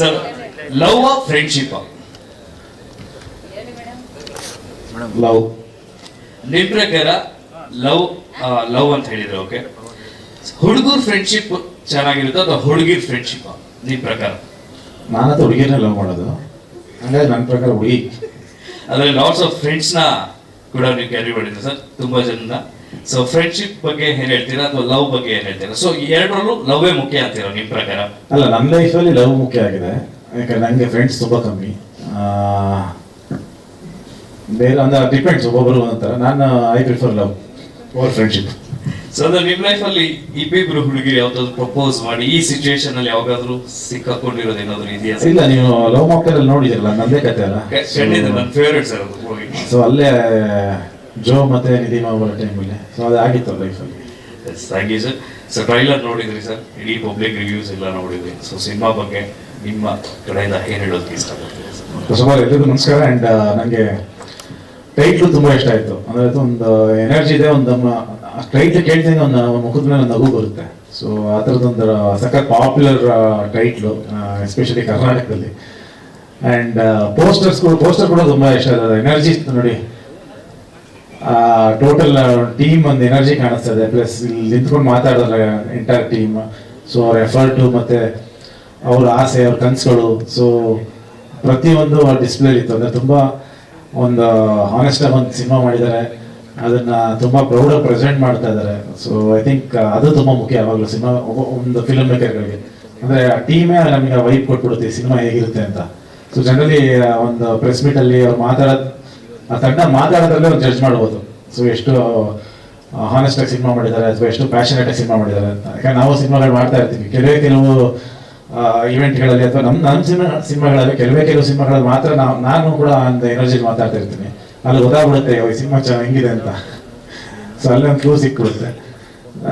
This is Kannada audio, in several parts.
ಸರ್ ಲವ್ ಆ ಫ್ರೆಂಡ್ಶಿಪ್ ಲವ್. ನಿಮ್ ಪ್ರಕಾರ ಲವ್ ಲವ್ ಅಂತ ಹೇಳಿದ್ರೆ ಓಕೆ? ಹುಡುಗರ್ ಫ್ರೆಂಡ್ಶಿಪ್ ಚೆನ್ನಾಗಿರುತ್ತೆ ಅಥವಾ ಹುಡುಗಿರ್ ಫ್ರೆಂಡ್ಶಿಪ್ ನಿಮ್ ಪ್ರಕಾರ? ನಾನಂತೂ ಹುಡುಗಿನ ಲವ್ ಮಾಡೋದು. ಹಂಗಾಗಿ ನನ್ನ ಪ್ರಕಾರ ಹುಡುಗಿ. ಅದ್ರಲ್ಲಿ ಲಾಟ್ಸ್ ಆಫ್ ಫ್ರೆಂಡ್ಸ್ನ ನ ಕೂಡ ನೀವು ಕ್ಯಾರಿ ಮಾಡಿದ್ರೆ ಸರ್ ತುಂಬಾ ಜನ ಸೊ ಫ್ರೆಂಡ್ಶಿಪ್ ಬಗ್ಗೆ ಏನ್ ಹೇಳ್ತೀರಾ ಅಥವಾ ಲವ್ ಬಗ್ಗೆ ಏನ್ ಹೇಳ್ತೀರಾ? ಸೊ ಎರಡರಲ್ಲೂ ಲವ್ವೇ ಮುಖ್ಯ ಅಂತೀರಾ ನಿಮ್ ಪ್ರಕಾರ? ಅಲ್ಲ ನನ್ನ ಲೈಫಲ್ಲಿ ಲವ್ ಮುಖ್ಯ ಆಗಿದೆ. ಯಾಕಂದ್ರೆ ನನಗೆ ಫ್ರೆಂಡ್ಸ್ ತುಂಬ ಕಮ್ಮಿ. ಬೇರೆ ಅಂದ್ರೆ ಡಿಪೆಂಡ್ಸ್ ಒಬ್ಬೊಬ್ಬರು ಒಂಥರ ನಾನು I prefer love over friendship so ಅಂದ್ರೆ ನಿಮ್ ಲೈಫ್ ಅಲ್ಲಿ ಇಬ್ಬಿಬ್ರು ಹುಡುಗಿ ಯಾವ್ದಾದ್ರು ಪ್ರಪೋಸ್ ಮಾಡಿ ಈ ಸಿಚುಯೇಷನ್ ಅಲ್ಲಿ ಯಾವಾಗಾದ್ರೂ ಸಿಕ್ಕಾಕೊಂಡಿರೋದು ಏನಾದ್ರು ಇದೆಯಾ ಇಲ್ಲ ನೀವು ಲವ್ ಮಾಕ್ಟೇಲ್ ನೋಡಿದಿರಲ್ಲ ನಂದೇ ಕತೆ ಅಲ್ಲ. ಖಂಡಿತ ನನ್ನ ಫೇವರೇಟ್ ಸರ್ ಸೊ ಅಲ್ಲೇ ಜೋ ಮತ್ತೆ ನಿಧಿಮಾ ಬರೋ ಟೈಮಲ್ಲಿ ಸೊ ಅದು ಆಗಿತ್ತು ಲೈಫಲ್ಲಿ thank you sir sir trailer ನೋಡಿದ್ರಿ ಸರ್ ಇಡೀ ಪಬ್ಲಿಕ್ ರಿವ್ಯೂಸ್ ಎಲ್ಲ ನೋಡಿದ್ರಿ. ಸೊ ಸಿನಿಮಾ ಬಗ್ಗೆ ನಿಮ್ಮ ಕಡೆಯಿಂದ ಏನು ಹೇಳೋದಕ್ಕೆ ಇಷ್ಟಪಡ್ತೀರಿ ಸರ್ ಸುಮಾರು ಎಲ್ಲರಿಗೂ ನಮಸ್ಕಾರ. ಆ್ಯಂಡ್ ನನಗೆ ಟೈಟ್ಲು ತುಂಬ ಇಷ್ಟ ಆಯಿತು. ಅಂದರೆ ಅದು ಒಂದು ಎನರ್ಜಿ ಇದೆ ಒಂದು ಟೈಟ್ ಕೇಳ್ತೀನಿ ಒಂದು ಮುಖದ ಮೇಲೆ ನಗು ಬರುತ್ತೆ. ಸೊ ಆ ಥರದೊಂದು ಸಖತ್ ಪಾಪ್ಯುಲರ್ ಟೈಟ್ಲು ಎಸ್ಪೆಷಲಿ ಕರ್ನಾಟಕದಲ್ಲಿ. ಆ್ಯಂಡ್ ಪೋಸ್ಟರ್ಸ್ಗಳು ಪೋಸ್ಟರ್ ಕೂಡ ತುಂಬ ಇಷ್ಟ ಇದೆ ಎನರ್ಜಿ ನೋಡಿ. ಟೋಟಲ್ ಟೀಮ್ ಒಂದು ಎನರ್ಜಿ ಕಾಣಿಸ್ತದೆ. ಪ್ಲಸ್ ಇಲ್ಲಿ ನಿಂತ್ಕೊಂಡು ಮಾತಾಡಿದ್ರೆ ಎಂಟೈರ್ ಟೀಮ್ ಸೊ ಅವ್ರ ಎಫರ್ಟು ಮತ್ತೆ ಅವ್ರ ಆಸೆ, ಅವ್ರ ಕನಸುಗಳು. ಸೊ ಪ್ರತಿಯೊಂದು ಡಿಸ್ಪ್ಲೇ ಇತ್ತು. ಅಂದರೆ ತುಂಬ ಒಂದು ಹಾನೆಸ್ಟ್ ಆಗಿ ಒಂದು ಸಿನಿಮಾ ಮಾಡಿದ್ದಾರೆ. ಅದನ್ನು ತುಂಬ ಪ್ರೌಡಾಗಿ ಪ್ರೆಸೆಂಟ್ ಮಾಡ್ತಾ ಇದ್ದಾರೆ. ಸೊ ಐ ಥಿಂಕ್ ಅದು ತುಂಬ ಮುಖ್ಯ ಯಾವಾಗಲೂ ಸಿನಿಮಾ ಒಂದು ಫಿಲ್ಮ್ ಮೇಕರ್ಗಳಿಗೆ ಅಂದರೆ ಆ ಟೀಮೇ ನಮಗೆ ವೈಪ್ ಕೊಟ್ಬಿಡುತ್ತೆ. ಈ ಸಿನಿಮಾ ಹೇಗಿರುತ್ತೆ ಅಂತ. ಸೊ ಜನರಲಿ ಒಂದು ಪ್ರೆಸ್ ಮೀಟಲ್ಲಿ ಅವ್ರು ಮಾತಾಡೋದು ಆ ತಂಡ ಮಾತಾಡೋದ್ರಲ್ಲೇ ಒಂದು ಜಡ್ಜ್ ಮಾಡ್ಬೋದು. ಸೊ ಎಷ್ಟು ಹಾನೆಸ್ಟ್ ಆಗಿ ಸಿನಿಮಾ ಮಾಡಿದ್ದಾರೆ ಅಥವಾ ಎಷ್ಟು ಪ್ಯಾಷನೇಟ್ ಆಗಿ ಸಿನಿಮಾ ಮಾಡಿದ್ದಾರೆ ಅಂತ. ಯಾಕಂದ್ರೆ ನಾವು ಸಿನಿಮಾಗಳು ಮಾಡ್ತಾ ಇರ್ತೀವಿ. ಕೆಲವೇ ಕೆಲವು ಇವೆಂಟ್ಗಳಲ್ಲಿ ಅಥವಾ ನಮ್ಮ ನಮ್ಮ ಸಿನಿಮಾ ಸಿನಿಮಾಗಳಲ್ಲಿ ಕೆಲವೇ ಕೆಲವು ಸಿನಿಮಾಗಳಲ್ಲಿ ಮಾತ್ರ ನಾವು, ನಾನು ಕೂಡ ಒಂದು ಎನರ್ಜಿ ಮಾತಾಡ್ತಾ ಇರ್ತೀನಿ. ಅಲ್ಲಿ ಗೊತ್ತಾಗ್ಬಿಡುತ್ತೆ ಈ ಸಿನಿಮಾ ಚೆನ್ನಾಗಿ ಹೆಂಗಿದೆ ಅಂತ. ಸೊ ಅಲ್ಲಿ ಒಂದು ಕ್ಲೂ ಸಿಕ್ಬಿಡುತ್ತೆ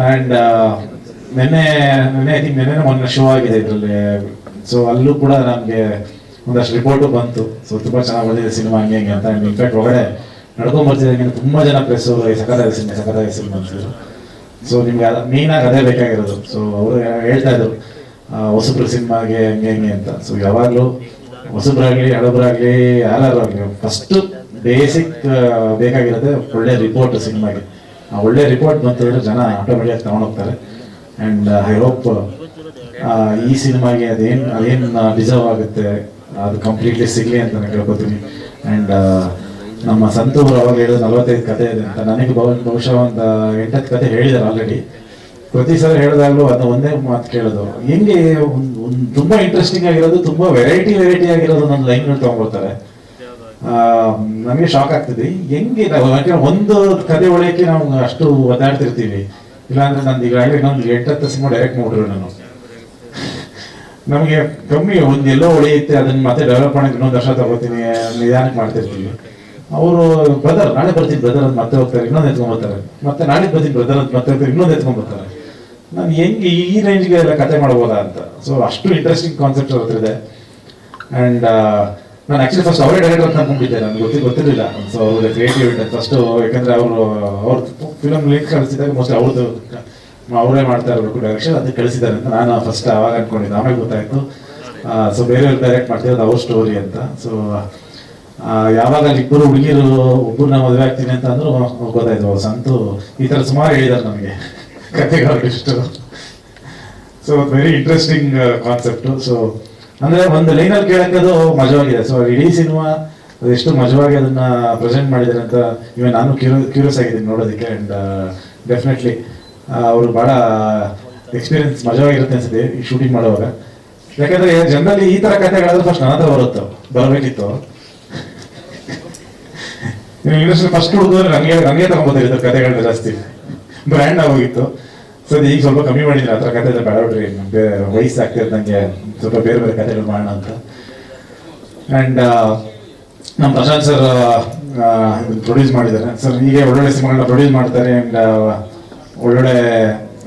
ಆ್ಯಂಡ್ ನೆನ್ನೆ ನೆನ್ನೆ ಐ ಥಿಂಕ್ ನೆನ್ನೆ ಮೊನ್ನೆ ಶೋ ಆಗಿದೆ ಇದರಲ್ಲಿ. ಸೊ ಅಲ್ಲೂ ಕೂಡ ನಮಗೆ ಒಂದಷ್ಟು ರಿಪೋರ್ಟು ಬಂತು. ಸೊ ತುಂಬಾ ಚೆನ್ನಾಗಿ ಬಂದಿದೆ ಸಿನಿಮಾ ಹಂಗೆ ಹಂಗೆ ಅಂತ. ಇನ್ಫ್ಯಾಕ್ಟ್ ಒಳಗಡೆ ನಡ್ಕೊಂಡ್ ಬರ್ತಿದ್ದಂಗೆ ತುಂಬಾ ಜನ ಪ್ರೆಸ್ ಸಕದಾದ ಸಿನಿಮಾ ಸಕದಾದ ಸಿನಿಮಾ ಅಂತಿದ್ರು. ಸೊ ನಿಮ್ಗೆ ಅದು ಮೇಯ್ನಾಗಿ ಅದೇ ಬೇಕಾಗಿರೋದು. ಸೊ ಅವರು ಹೇಳ್ತಾ ಇದ್ರು ಹೊಸಬ್ರ ಸಿನಿಮಾಗೆ ಹಂಗೆ ಹಂಗೆ ಅಂತ. ಸೊ ಯಾವಾಗಲೂ ಹೊಸಬ್ರಾಗ್ಲಿ, ಹಳಬ್ರಾಗ್ಲಿ ಯಾರು ಆಗಲಿ ಫಸ್ಟ್ ಬೇಸಿಕ್ ಬೇಕಾಗಿರೋದೇ ಒಳ್ಳೆ ರಿಪೋರ್ಟ್ ಸಿನಿಮಾಗೆ. ಆ, ಒಳ್ಳೆ ರಿಪೋರ್ಟ್ ಬಂತಂದ್ರೆ ಜನ ಆಟೋಮೆಟಿಕ್ ತಗೊಂಡೋಗ್ತಾರೆ ಆ್ಯಂಡ್ ಐ ಹೋಪ್ ಈ ಸಿನಿಮಾಗೆ ಅದೇನು ಅದೇನು ಡಿಸರ್ವ್ ಆಗುತ್ತೆ ಅದು ಕಂಪ್ಲೀಟ್ಲಿ ಸಿಗಲಿ ಅಂತ ನಾನು ಕೇಳ್ಕೊತೀನಿ ಆ್ಯಂಡ್ ನಮ್ಮ ಸಂತೂರ್ ಅವಾಗ ಹೇಳಿದ ನಲವತ್ತೈದು ಕತೆ ಇದೆ ಅಂತ. ನನಗೆ ಬಹು- ಬಹುಶಃ ಒಂದು ಎಂಟತ್ತು ಕತೆ ಹೇಳಿದ್ದಾರೆ ಆಲ್ರೆಡಿ ಪ್ರತಿ ಸಲ ಹೇಳಿದಾಗಲೂ ಅದನ್ನ ಒಂದೇ ಮಾತು ಕೇಳೋದು. ಹೆಂಗೆ ಒಂದು, ಒಂದ್ ತುಂಬಾ ಇಂಟ್ರೆಸ್ಟಿಂಗ್ ಆಗಿರೋದು, ತುಂಬ ವೆರೈಟಿ ವೆರೈಟಿ ಆಗಿರೋದು ನನ್ನ ಲೈನ್ಗಳು ತೊಗೊಂಡ್ಬರ್ತಾರೆ. ನಮಗೆ ಶಾಕ್ ಆಗ್ತದೆ. ಹೆಂಗೆ ನಾವು ಒಂದು ಕತೆ ಒಳಕ್ಕೆ ನಾವು ಅಷ್ಟು ಒದ್ದಾಡ್ತಿರ್ತೀವಿ? ಇಲ್ಲಾಂದ್ರೆ ನಂದು ಈಗ ಇನ್ನೊಂದು ಎಂಟತ್ತು ಸಿನಿಮಾ ಡೈರೆಕ್ಟ್ ನೋಡಿದ್ರು ನಾನು. ನಮಗೆ ಕಮ್ಮಿ ಒಂದು ಎಲ್ಲೋ ಉಳಿಯುತ್ತೆ ಅದನ್ನ ಮತ್ತೆ ಡೆವಲಪ್ ಮಾಡಕ್ಕೆ ಇನ್ನೊಂದು ವರ್ಷ ತಗೋತೀನಿ ನಿಧಾನಕ್ಕೆ ಮಾಡ್ತಿರ್ತೀವಿ. ಅವರು ಬ್ರದರ್ ನಾಳೆ ಬರ್ತೀನಿ ಬ್ರದರ್ ಅಂತ ಮತ್ತೆ ಹೋಗ್ತಾರೆ, ಇನ್ನೊಂದು ಎತ್ಕೊಂಡ್ಬರ್ತಾರೆ ಮತ್ತೆ ನಾಳೆ ಬರ್ತೀನಿ ಬ್ರದರ್ ಅಂತ ಮತ್ತೆ ಹೋಗ್ತಾರೆ, ಇನ್ನೊಂದು ಎತ್ಕೊಂಡ್ಬರ್ತಾರೆ ನಾನು ಹೆಂಗೆ ಈ ರೇಂಜ್ಗೆ ಎಲ್ಲ ಕತೆ ಮಾಡ್ಬೋದಾ ಅಂತ. ಸೊ ಅಷ್ಟು ಇಂಟ್ರೆಸ್ಟಿಂಗ್ ಕಾನ್ಸೆಪ್ಟ್ ಅವ್ರ ಹತ್ರ ಆ್ಯಂಡ್ ನಾನು ಆ್ಯಕ್ಚುಲಿ ಫಸ್ಟ್ ಅವರೇ ಡೈರೆಕ್ಟರ್ ಅನ್ಕೊಂಡಿದ್ದೆ, ನನಗೆ ಗೊತ್ತಿ ಗೊತ್ತಿರಲಿಲ್ಲ. ಸೊ ಅವ್ರ ಕ್ರಿಯೇಟಿವ್ ಫಸ್ಟು ಯಾಕಂದ್ರೆ ಅವರು, ಅವ್ರ ಫಿಲಮ್ ಲಿಂಕ್ ಕಳಿಸಿದಾಗ ಮೋಸ್ಟ್ಲಿ ಅವ್ರದ್ದು ಅವರೇ ಮಾಡ್ತಾ ಇರಬೇಕು ಡೈರೆಕ್ಷನ್ ಅದಕ್ಕೆ ಕಳಿಸಿದ್ದಾರೆ ಅಂತ ನಾನು ಫಸ್ಟ್ ಆವಾಗ ಅನ್ಕೊಂಡಿದ್ದೆ. ಆಮೇಲೆ ಗೊತ್ತಾಯ್ತು. ಸೊ ಬೇರೆಯವ್ರು ಡೈರೆಕ್ಟ್ ಮಾಡ್ತಿರೋದು ಅವ್ರ ಸ್ಟೋರಿ ಅಂತ. ಸೊ ಯಾವಾಗ ಅಲ್ಲಿ ಇಬ್ಬರು ಹುಡುಗಿರು ಒಬ್ಬರನ್ನ ಮದುವೆ ಆಗ್ತೀನಿ ಅಂತ ಅಂದ್ರು, ಗೊತ್ತಾಯ್ತು. ಸಂತು ಈ ಥರ ಸುಮಾರು ಹೇಳಿದ್ದಾರೆ ನಮಗೆ. ಕತೆಗಳು ಇಷ್ಟು so very interesting concept so ಅಂದ್ರೆ ಒಂದು ಲೈನಲ್ಲಿ ಕೇಳೋಕ್ಕದು ಮಜವಾಗಿದೆ ಸೊ ಇಡೀ ಸಿನಿಮಾ ಅದೆಷ್ಟು ಮಜವಾಗಿ ಅದನ್ನ ಪ್ರೆಸೆಂಟ್ ಮಾಡಿದ್ದಾರೆ ಅಂತ ಇವನ್ ನಾನು ಕ್ಯೂರಿಯಸ್ ಆಗಿದ್ದೀನಿ ನೋಡೋದಕ್ಕೆ. ಅಂಡ್ ಡೆಫಿನೆಟ್ಲಿ ಅವರು ಬಹಳ ಎಕ್ಸ್ಪೀರಿಯನ್ಸ್ ಮಜವಾಗಿರುತ್ತೆ ಅನ್ಸುತ್ತೆ ಈ ಶೂಟಿಂಗ್ ಮಾಡುವಾಗ. ಯಾಕಂದ್ರೆ ಜನರಲಿ ಈ ತರ ಕಥೆಗಳಾದ್ರೆ ಫಸ್ಟ್ ನನ್ನ ಹತ್ರ ಬರುತ್ತೆ. ಬರಬೇಕಿತ್ತು. ಇಂಡಸ್ಟ್ರಿ ಫಸ್ಟ್ ಹುಡುಗರು ನನಗೆ ನನಗೆ ತಗೊಂಬೋದಿತ್ತು ಕಥೆಗಳು ಜಾಸ್ತಿ. ಬ್ರ್ಯಾಂಡ್ ಆಗೋಗಿತ್ತು ಸೊ ಈಗ ಸ್ವಲ್ಪ ಕಮ್ಮಿ ಮಾಡಿದ್ರೆ ಆ ಥರ ಕಥೆ ಎಲ್ಲ ಬೇಡ ಬಿಡ್ರಿ ಬೇರೆ ವಯಸ್ಸು ಆಗ್ತಿದ್ದಂಗೆ ಸ್ವಲ್ಪ ಬೇರೆ ಬೇರೆ ಕಥೆಗಳು ಮಾಡೋಣ ಅಂತ. ಆ್ಯಂಡ್ ನಮ್ಮ ಪ್ರಶಾಂತ್ ಸರ್ ಪ್ರೊಡ್ಯೂಸ್ ಮಾಡಿದ್ದಾರೆ. ಸರ್ ಹೀಗೆ ಒಳ್ಳೊಳ್ಳೆ ಸಿನಿಮಾಗಳನ್ನ ಪ್ರೊಡ್ಯೂಸ್ ಮಾಡ್ತಾರೆ. ಆ್ಯಂಡ್ ಒಳ್ಳೊಳ್ಳೆ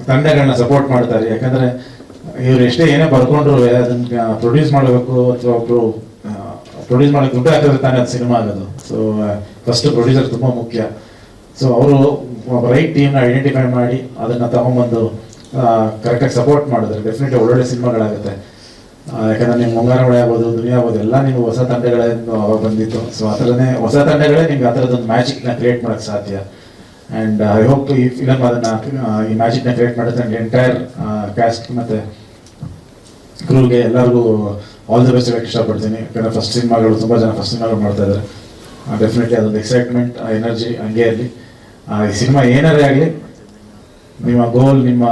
ತಂಡಗಳನ್ನ ಸಪೋರ್ಟ್ ಮಾಡ್ತಾರೆ. ಯಾಕಂದ್ರೆ ಇವ್ರು ಎಷ್ಟೇ ಏನೇ ಬರ್ಕೊಂಡ್ರು ಅದನ್ನ ಪ್ರೊಡ್ಯೂಸ್ ಮಾಡಬೇಕು ಅಥವಾ ಒಬ್ರು ಪ್ರೊಡ್ಯೂಸ್ ಮಾಡಕ್ಕೆ ದುಡ್ಡು ಹಾಕಿದ್ರೆ ತಾನೇ ಅದು ಸಿನಿಮಾ ಆಗೋದು. ಸೊ ಫಸ್ಟ್ ಪ್ರೊಡ್ಯೂಸರ್ ತುಂಬ ಮುಖ್ಯ. ಸೊ ಅವರು ರೈಟ್ ಟೀಮ್ನ ಐಡೆಂಟಿಫೈ ಮಾಡಿ, ಅದನ್ನ ತಗೊಂಬಂದು ಕರೆಕ್ಟಾಗಿ ಸಪೋರ್ಟ್ ಮಾಡಿದ್ರೆ ಡೆಫಿನೆಟ್ಲಿ ಒಳ್ಳೊಳ್ಳೆ ಸಿನಿಮಾಗಳಾಗುತ್ತೆ. ಯಾಕಂದ್ರೆ ನೀವು ಮುಂಗಾರು ಮಳೆ ಆಗ್ಬೋದು, ದುನಿಯಾ ಆಗ್ಬೋದು, ಎಲ್ಲ ನೀವು ಹೊಸ ತಂಡಗಳೇ ಬಂದಿತ್ತು. ಸೊ ಆ ಥರನೇ ಹೊಸ ತಂಡಗಳೇ ನಿಮ್ಗೆ ಆ ಥರದೊಂದು ಮ್ಯಾಜಿಕ್ನ ಕ್ರಿಯೇಟ್ ಮಾಡೋಕ್ಕೆ ಸಾಧ್ಯ. ಆ್ಯಂಡ್ ಐ ಹೋಪ್ ಈ ಫಿಲಮ್ ಅದನ್ನು ಈ ಮ್ಯಾಜಿಕ್ನ ಕ್ರಿಯೇಟ್ ಮಾಡುತ್ತೆ ಆ್ಯಂಡ್ ಎಂಟೈರ್ ಕ್ಯಾಸ್ಟ್ ಮತ್ತು ಕ್ರೂಗೆ ಎಲ್ಲರಿಗೂ ಆಲ್ ದ ಬೆಸ್ಟ್ ಹೇಳಕ್ಕೆ ಇಷ್ಟಪಡ್ತೀನಿ. ಯಾಕಂದರೆ ಫಸ್ಟ್ ಸಿನಿಮಾಗಳು ತುಂಬ ಜನ ಫಸ್ಟ್ ಸಿನಿಮಾಗಳು ಮಾಡ್ತಾ ಇದ್ದಾರೆ. ಡೆಫಿನೆಟ್ಲಿ ಅದೊಂದು ಎಕ್ಸೈಟ್ಮೆಂಟ್ ಎನರ್ಜಿ ಹಂಗೆ ಇರಲಿ. ಈ ಸಿನಿಮಾ ಏನಾರೇ ಆಗಲಿ ನಿಮ್ಮ ಗೋಲ್ ನಿಮ್ಮ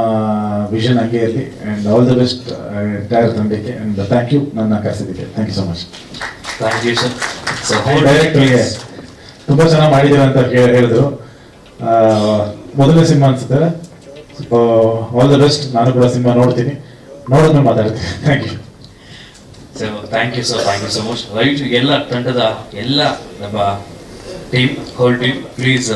ವಿಷನ್ ಹಂಗೆ ಇರಲಿ. And all the best entire ತಂಡಕ್ಕೆ. ಆ್ಯಂಡ್ ಥ್ಯಾಂಕ್ ಯು ನನ್ನ ಕರೆಸಿದ್ದಕ್ಕೆ. Thank you so much thank you sir ಡೈರೆಕ್ಟ್ರಿಗೆ ತುಂಬ ಚೆನ್ನಾಗಿ ಮಾಡಿದ್ದೀರ ಅಂತ ಹೇಳಿದ್ರು. ಆ, ಮೊದಲನೇ ಸಿನಿಮಾ ಅನ್ಸುತ್ತೆ. ಆಲ್ ದ ಬೆಸ್ಟ್ ನಾನು ಕೂಡ ಸಿನಿಮಾ ನೋಡ್ತೀನಿ. ನೋಡಿದ್ಮೇಲೆ ಮಾತಾಡ್ತೀನಿ. Thank you so thank you sir thank you so much right ಎಲ್ಲ ತಂಡದ ಎಲ್ಲ ನಮ್ಮ ಟೀಮ್ ಹೋಲ್ ಟೀಮ್ ಪ್ಲೀಸ್